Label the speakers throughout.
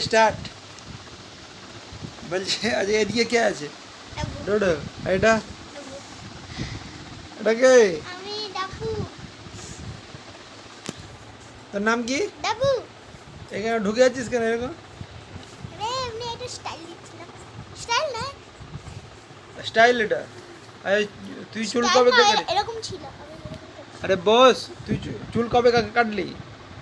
Speaker 1: Start বলছে আজ এদিকে কে আছে ডোডো এটা এটা কে তোর নাম কি এখানে ঢুকে আছিস কেন এরকম
Speaker 2: স্টাইল
Speaker 1: এটা আরে তুই চুল কবে কাটলি
Speaker 2: এরকম ছিল।
Speaker 1: আরে বস তুই চুল কবে কাটলি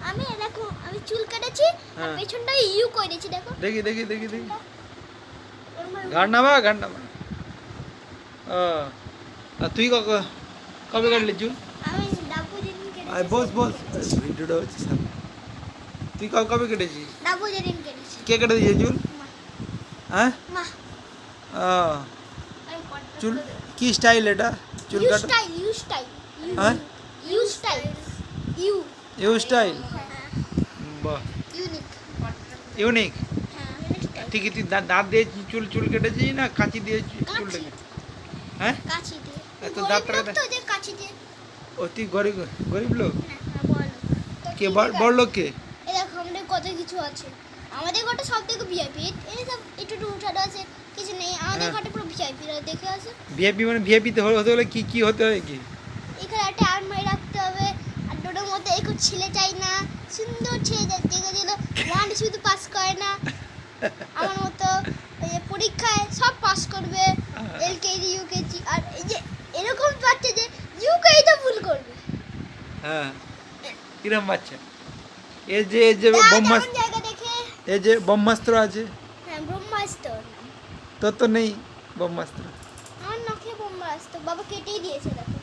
Speaker 2: আমি এরকম আমি চুল কেটেছি আর
Speaker 1: হ্যাঁ।
Speaker 2: পেছনটা ইউ করেছি দেখো
Speaker 1: দেখি দেখি দেখি দেখি
Speaker 2: ওরম আর-
Speaker 1: ঘাট নামা ঘাট নামা ও আর তুই ক- কবে কাটলি চুল
Speaker 2: আমি ডাবু যেদিন
Speaker 1: আরে
Speaker 2: কেটেছি
Speaker 1: বস বস ভিডিওটা হচ্ছে সামনে তুই ক- কবে কেটেছিস
Speaker 2: ডাবু যেদিন কেটেছি
Speaker 1: কে কেটে দিয়েছে চুল
Speaker 2: মা
Speaker 1: হ্যাঁ
Speaker 2: মা
Speaker 1: ও
Speaker 2: আমি কন্ট্রোল
Speaker 1: চুল কি স্টাইল এটা চুল
Speaker 2: ইউ
Speaker 1: কাটা
Speaker 2: স্টাইল ইউ স্টাইল
Speaker 1: হ্যাঁ
Speaker 2: U style U
Speaker 1: U style
Speaker 2: হ্যাঁ
Speaker 1: বাহ
Speaker 2: ইউনিক
Speaker 1: ইউনিক?
Speaker 2: হ্যাঁ।
Speaker 1: ঠিক তুই দাঁত দিয়ে চুল চুল কেটেছিস না কাঁচি দিয়ে চুল হ্যাঁ?
Speaker 2: তো দিয়ে।
Speaker 1: ও তুই গরিব গরিব লোক?
Speaker 2: হ্যাঁ হ্যাঁ বলো তো
Speaker 1: কে বড় লোক কে?
Speaker 2: আমাদের কত কিছু আছে। আমাদের ঘরটা সব থেকে ভিআইপি এই সব একটু একটু উঠানো আছে কিছু নেই। আমাদের। ঘরটা পুরো ভিআইপি দেখে আছে
Speaker 1: ভিআইপি মানে ভিআইপিতে হতে হলে কি কি হতে হয় কি?
Speaker 2: এখানে একটা আলমারি রাখতে হবে। আর ডোডোর মধ্যে একটু ছেলে চাই না। সুন্দর ছেলে যেগুলো ওয়ান শুধু পাস করে না। আমার মতো এই পরীক্ষায় সব পাস করবে এলকেজি ইউকেজি আর এই যে এরকম বাচ্চা যে ইউকেজিটা ভুল করবে।
Speaker 1: হ্যাঁ কিরম বাচ্চা? এ যে এ যে ব্রহ্মাস্ত্র এ যে ব্রহ্মাস্ত্র আছে।
Speaker 2: হ্যাঁ ব্রহ্মাস্ত্র।
Speaker 1: তোর তো নেই ব্রহ্মাস্ত্র।
Speaker 2: আমার নখে ব্রহ্মাস্ত্র। বাবা কেটেই দিয়েছে দেখো।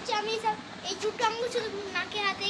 Speaker 2: রেখেছি আমি সব এই চুটটা আঙুল শুধু নাকে হাতে